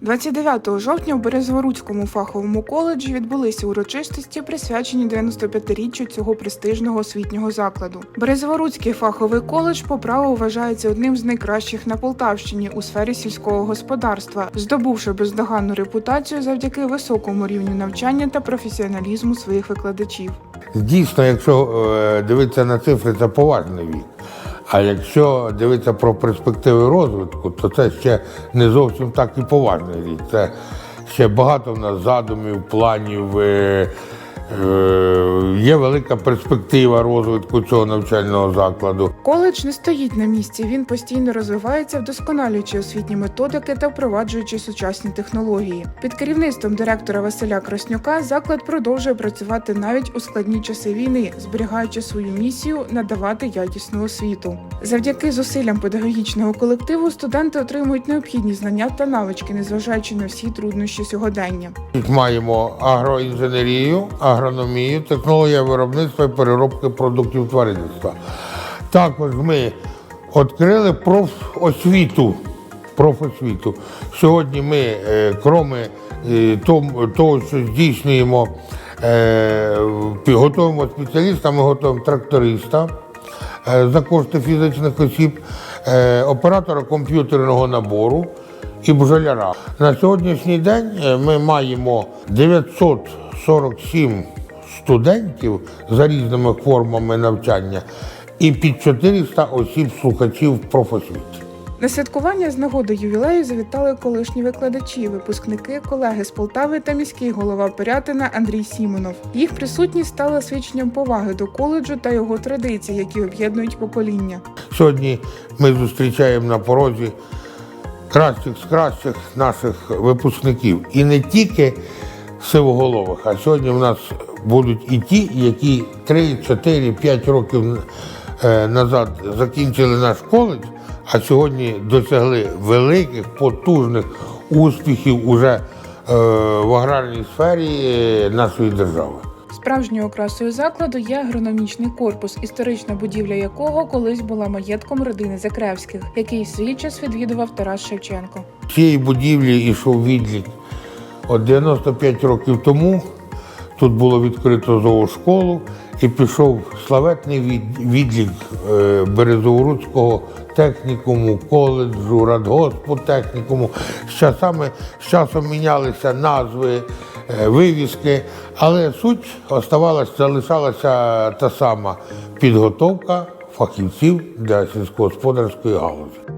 29 жовтня у Березворуцькому фаховому коледжі відбулися урочистості, присвячені 95-річчю цього престижного освітнього закладу. Березворуцький фаховий коледж по праву вважається одним з найкращих на Полтавщині у сфері сільського господарства, здобувши бездоганну репутацію завдяки високому рівню навчання та професіоналізму своїх викладачів. Дійсно, якщо е, дивитися на цифри, це поважний вік. А якщо дивитися про перспективи розвитку, то це ще не зовсім так і поважний рік. Це ще багато в нас задумів, планів. Е, Є велика перспектива розвитку цього навчального закладу. Коледж не стоїть на місці. Він постійно розвивається, вдосконалюючи освітні методики та впроваджуючи сучасні технології. Під керівництвом директора Василя Краснюка заклад продовжує працювати навіть у складні часи війни, зберігаючи свою місію надавати якісну освіту. Завдяки зусиллям педагогічного колективу студенти отримують необхідні знання та навички, незважаючи на всі труднощі сьогодення. Тут маємо агроінженерію, агрономію, технологія виробництва і переробки продуктів тваринництва. Також ми відкрили профосвіту. профосвіту. Сьогодні ми, е, кроме е, того, що здійснюємо, е, готуємо спеціаліста, ми готуємо тракториста за кошти фізичних осіб, оператора комп'ютерного набору і бджоляра. На сьогоднішній день ми маємо 947 студентів за різними формами навчання і під 400 осіб слухачів в профосвіті. На святкування з нагоди ювілею завітали колишні викладачі, випускники, колеги з Полтави та міський голова Пирятина Андрій Сімонов. Їх присутність стала свідченням поваги до коледжу та його традицій, які об'єднують покоління. Сьогодні ми зустрічаємо на порозі кращих з кращих наших випускників. І не тільки сивоголових, а сьогодні в нас будуть і ті, які 3, 4, 5 років е, назад закінчили наш коледж, а сьогодні досягли великих, потужних успіхів уже е, в аграрній сфері нашої держави. Справжньою окрасою закладу є агрономічний корпус, історична будівля якого колись була маєтком родини Закревських, який свій час відвідував Тарас Шевченко. Цієї будівлі йшов відлік. От 95 років тому тут було відкрито зоошколу і пішов славетний відлік е, Березоворуцького технікуму, коледжу, радгоспу технікуму. З часами з часом мінялися назви, е, вивіски, але суть оставалася, залишалася та сама підготовка фахівців для сільськогосподарської галузі.